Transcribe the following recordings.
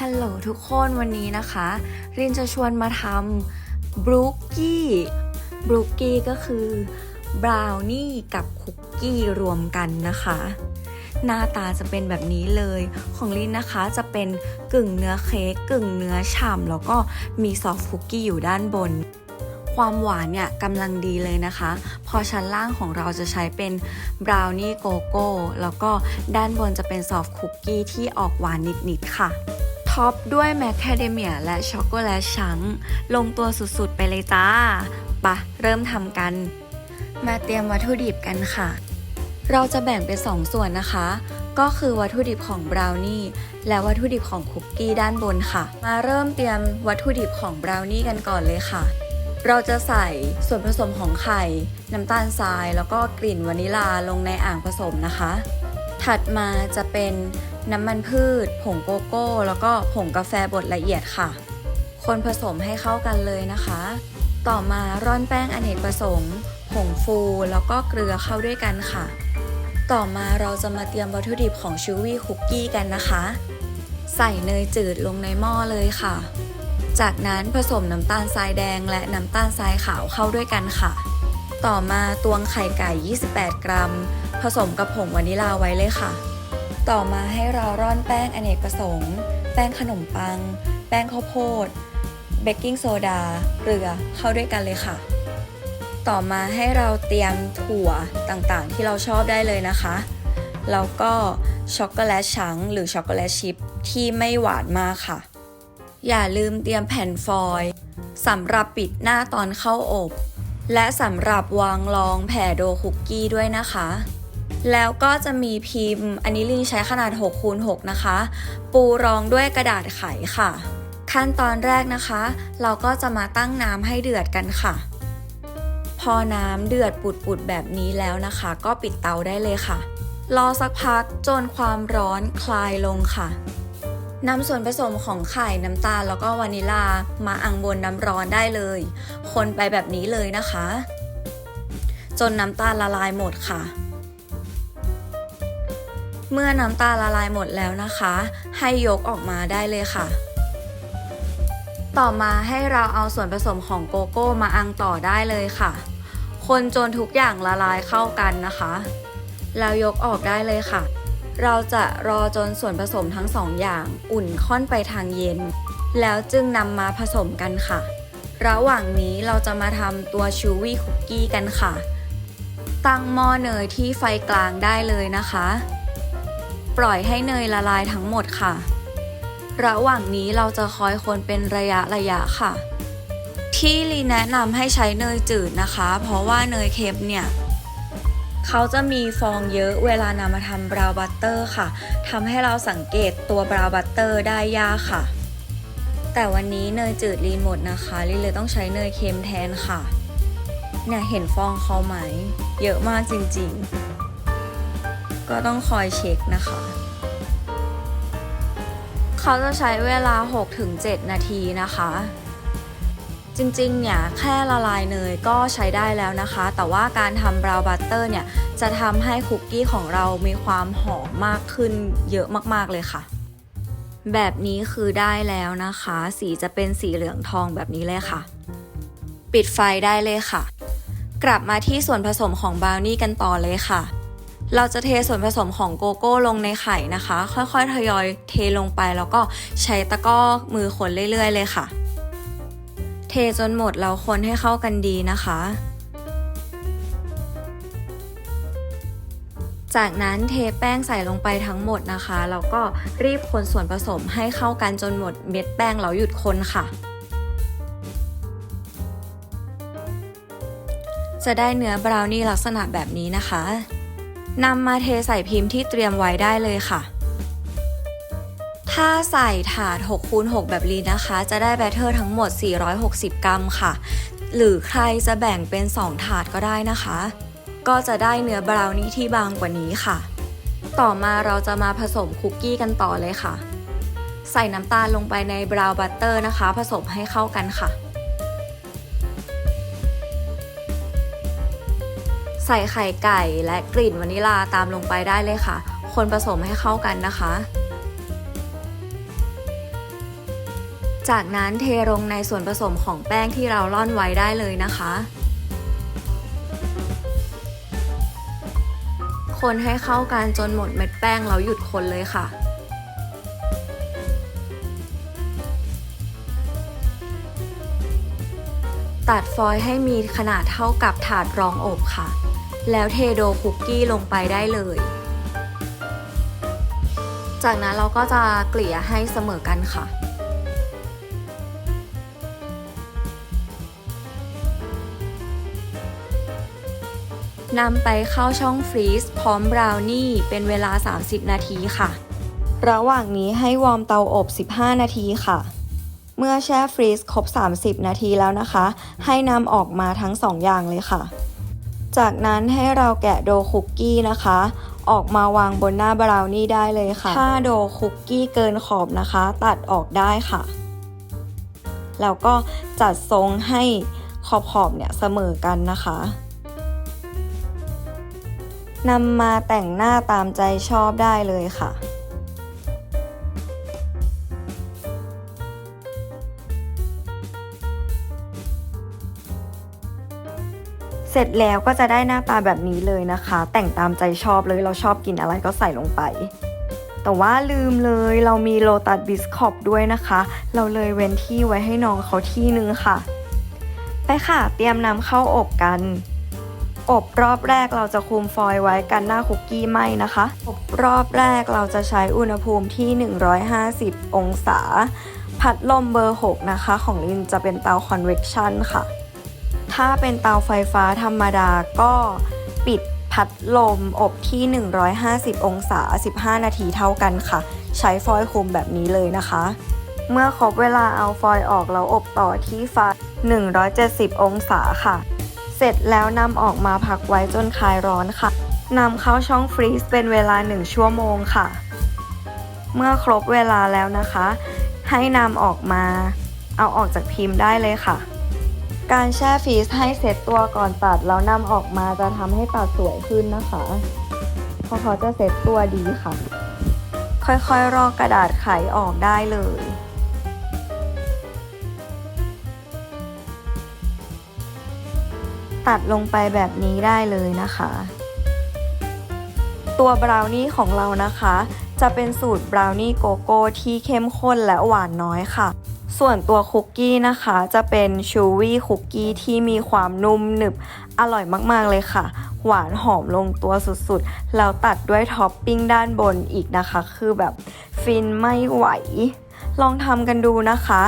ฮัลโหลทุกคนวันนี้นะคะ รินจะชวนมาทำบลูกี้บลูกี้ก็คือบราวนี่กับคุกกี้รวมกันนะคะ หน้าตาจะเป็นแบบนี้เลย ของลินนะคะจะเป็นกึ่งเนื้อเค้กกึ่งเนื้อฉ่ำแล้วก็มีซอฟคุกกี้อยู่ด้านบน ความหวานเนี่ยกำลังดีเลยนะคะ พอชั้นล่างของเราจะใช้เป็นบราวนี่โกโก้แล้วก็ด้านบนจะเป็นซอฟคุกกี้ที่ออกหวานนิดๆค่ะ ท็อปด้วยแมคแคเดเมียและช็อกโกแลตชังลงตัวสุดๆไปเลยจ้าปะเริ่มทำกัน มาเตรียมวัตถุดิบกันค่ะ เราจะแบ่งเป็น2ส่วนนะคะ ก็คือวัตถุดิบของบราวนี่และวัตถุดิบของคุกกี้ด้านบนค่ะ มาเริ่มเตรียมวัตถุดิบของบราวนี่กันก่อนเลยค่ะ เราจะใส่ส่วนผสมของไข่ น้ำตาลทราย แล้วก็กลิ่นวานิลาลงในอ่างผสมนะคะ ถัดมาจะเป็น น้ำมันพืช ผงโกโก้ แล้วก็ผงกาแฟบดละเอียดค่ะ คนผสมให้เข้ากันเลยนะคะ ต่อมาร่อนแป้งอเนกประสงค์ ผงฟูแล้วก็เกลือเข้าด้วยกันค่ะ ต่อมาเราจะมาเตรียมวัตถุดิบของชูวี่คุกกี้กันนะคะ ใส่เนยจืดลงในหม้อเลยค่ะ จากนั้นผสมน้ำตาลทรายแดงและน้ำตาลทรายขาวเข้าด้วยกันค่ะ ต่อมาตวงไข่ไก่ 28 กรัม ผสมกับผงวานิลาไว้เลยค่ะ ต่อมาให้เราร่อนแป้งอเนกประสงค์ แป้งขนมปัง แป้งข้าวโพด เบกกิ้งโซดา เกลือเข้าด้วยกันเลยค่ะ ต่อมาให้เราเตรียมถั่วต่างๆ ที่เราชอบได้เลยนะคะ แล้วก็ช็อกโกแลตชังหรือช็อกโกแลตชิพที่ไม่หวานมากค่ะ อย่าลืมเตรียมแผ่นฟอยล์สำหรับปิดหน้าตอนเข้าอบ และสำหรับวางรองแผ่โดคุกกี้ด้วยนะคะ แล้วก็จะมีพิมพ์ อันนี้ลินใช้ขนาด6คูณ6นะคะ ปูรองด้วยกระดาษไขค่ะ ขั้นตอนแรกนะคะ เราก็จะมาตั้งน้ำให้เดือดกันค่ะ พอน้ำเดือดปุดๆแบบนี้แล้วนะคะ ก็ปิดเตาได้เลยค่ะ รอสักพักจนความร้อนคลายลงค่ะนำส่วนผสมของไข่น้ำตาลแล้วก็วานิลามาอังบนน้ำร้อนได้เลย คนไปแบบนี้เลยนะคะ จนน้ำตาลละลายหมดค่ะ เมื่อน้ำตาลละลายหมดแล้วนะคะ ให้ยกออกมาได้เลยค่ะ ต่อมาให้เราเอาส่วนผสมของโกโก้มาอังต่อได้เลยค่ะ คนจนทุกอย่างละลายเข้ากันนะคะ แล้วยกออกได้เลยค่ะ เราจะรอจนส่วนผสมทั้งสองอย่างอุ่นค่อนไปทางเย็น แล้วจึงนำมาผสมกันค่ะ ระหว่างนี้เราจะมาทำตัวชูวี่คุกกี้กันค่ะตั้งหม้อเนยที่ไฟกลางได้เลยนะคะ ปล่อยให้เนยละลายทั้งหมดค่ะ ระหว่างนี้เราจะคอยคนเป็นระยะระยะค่ะ ที่ลีแนะนำให้ใช้เนยจืดนะคะ เพราะว่าเนยเค็มเนี่ยเขาจะมีฟองเยอะเวลานำมาทำบราวบัตเตอร์ค่ะทำให้เราสังเกตตัวบราวบัตเตอร์ได้ยากค่ะ แต่วันนี้เนยจืดลีนหมดนะคะลีเลยต้องใช้เนยเค็มแทนค่ะ เนี่ยเห็นฟองเขาไหม เยอะมากจริงๆ ก็ต้องคอยเช็คนะคะ เขาจะใช้เวลา 6-7 นาทีนะคะ จริงๆ เนี่ย แค่ละลายเนยก็ใช้ได้แล้วนะคะ แต่ว่าการทำบราวน์บัตเตอร์เนี่ย จะทำให้คุกกี้ของเรามีความหอมมากขึ้นเยอะมากๆเลยค่ะ แบบนี้คือได้แล้วนะคะ สีจะเป็นสีเหลืองทองแบบนี้เลยค่ะ ปิดไฟได้เลยค่ะ กลับมาที่ส่วนผสมของบราวนี่กันต่อเลยค่ะ เราจะเทส่วนผสมของโกโก้ลงในไข่นะคะ ค่อยๆ ทยอยเทลงไปแล้วก็ใช้ตะกร้อมือคนเรื่อยๆ เลยค่ะ เทจนหมดแล้วคนให้เข้ากันดีนะคะ จากนั้นเทแป้งใส่ลงไปทั้งหมดนะคะแล้วก็รีบคนส่วนผสมให้เข้ากันจนหมดเม็ดแป้งแล้วหยุดคนค่ะจะได้เนื้อบราวนี่ลักษณะแบบนี้นะคะ นำมาเทใส่พิมพ์ที่เตรียมไว้ได้เลยค่ะ ถ้าใส่ถาด6คูณ6แบบลีนะคะ จะได้แบตเตอร์ทั้งหมด 460 กรัมค่ะ หรือใครจะแบ่งเป็น 2 ถาดก็ได้นะคะ ก็จะได้เนื้อบราวนี่ที่บางกว่านี้ค่ะ ต่อมาเราจะมาผสมคุกกี้กันต่อเลยค่ะ ใส่น้ำตาลลงไปในบราวน์บัตเตอร์นะคะ ผสมให้เข้ากันค่ะ ใส่ไข่ไก่และกลิ่นวานิลาตามลงไปได้เลยค่ะ คนผสมให้เข้ากันนะคะ จากนั้นเทลงในส่วนผสมของแป้งที่เราร่อนไว้ได้เลยนะคะ คนให้เข้ากันจนหมดเม็ดแป้งแล้วหยุดคนเลยค่ะตัดฟอยล์ให้มีขนาดเท่ากับถาดรองอบค่ะ แล้วเทโดคุกกี้ลงไปได้เลย จากนั้นเราก็จะเกลี่ยให้เสมอกันค่ะนำไปเข้าช่องฟรีซพร้อมบราวนี่เป็นเวลา 30 นาทีค่ะ ระหว่างนี้ให้วอร์มเตาอบ 15 นาทีค่ะ เมื่อแช่ฟรีซครบ 30 นาทีแล้วนะคะ ให้นำออกมาทั้ง 2 อย่างเลยค่ะ จากนั้นให้เราแกะโดคุกกี้นะคะ ออกมาวางบนหน้าบราวนี่ได้เลยค่ะ ถ้าโดคุกกี้เกินขอบนะคะ ตัดออกได้ค่ะ แล้วก็จัดทรงให้ขอบๆเนี่ยเสมอกันนะคะนำมาแต่งหน้าตามใจชอบได้เลยค่ะ เสร็จแล้วก็จะได้หน้าตาแบบนี้เลยนะคะ แต่งตามใจชอบเลยเราชอบกินอะไรก็ใส่ลงไป แต่ว่าลืมเลยเรามีโลตัสบิสคอปด้วยนะคะ เราเลยเว้นที่ไว้ให้น้องเขาที่นึงค่ะ ไปค่ะ เตรียมนำเข้าอบกันอบรอบแรกเราจะคุมฟอยล์ไว้กันหน้าคุกกี้ไหมนะคะ อบรอบแรกเราจะใช้อุณหภูมิที่ 150 องศา พัดลมเบอร์ 6 นะคะ ของลินจะเป็นเตา convection ค่ะ ถ้าเป็นเตาไฟฟ้าธรรมดาก็ปิดพัดลมอบที่ 150 องศา 15 นาทีเท่ากันค่ะ ใช้ฟอยล์คลุมแบบนี้เลยนะคะ เมื่อครบเวลาเอาฟอยล์ออกเราอบต่อที่ไฟ170 องศาค่ะ เสร็จแล้วนำออกมาพักไว้จนคลายร้อนค่ะนำเข้าช่องฟรีซเป็นเวลา 1 ชั่วโมงค่ะ เมื่อครบเวลาแล้วนะคะ ให้นำออกมา เอาออกจากพิมพ์ได้เลยค่ะ การแช่ฟรีซให้เสร็จตัวก่อนตัดแล้วนำออกมาจะทำให้ตัดสวยขึ้นนะคะเพราะเขาจะเสร็จตัวดีค่ะ ค่อยๆรอกระดาษไขออกได้เลยตัดลงไปแบบนี้ได้เลยนะคะ ตัวบราวนี่ของเรานะคะ จะเป็นสูตรบราวนี่โกโก้ที่เข้มข้นและหวานน้อยค่ะ ส่วนตัวคุกกี้นะคะจะเป็นชูวี่คุกกี้ที่มีความนุ่มหนึบอร่อยมากๆเลยค่ะ หวานหอมลงตัวสุดๆ แล้วตัดด้วยท็อปปิ้งด้านบนอีกนะคะ คือแบบฟินไม่ไหว ลองทำกันดูนะคะ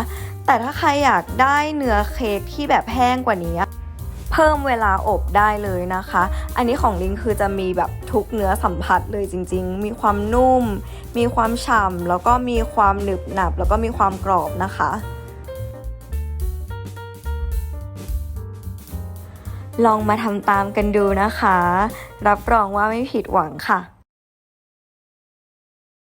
แต่ถ้าใครอยากได้เนื้อเค้กที่แบบแห้งกว่านี้ เพิ่มเวลาอบได้เลยนะคะ อันนี้ของลิงคือจะมีแบบทุกเนื้อสัมผัสเลยจริง ๆ มีความนุ่ม มีความฉ่ำแล้วก็มีความหนึบหนับ แล้วก็มีความกรอบนะคะ ลองมาทำตามกันดูนะคะ รับรองว่าไม่ผิดหวังค่ะ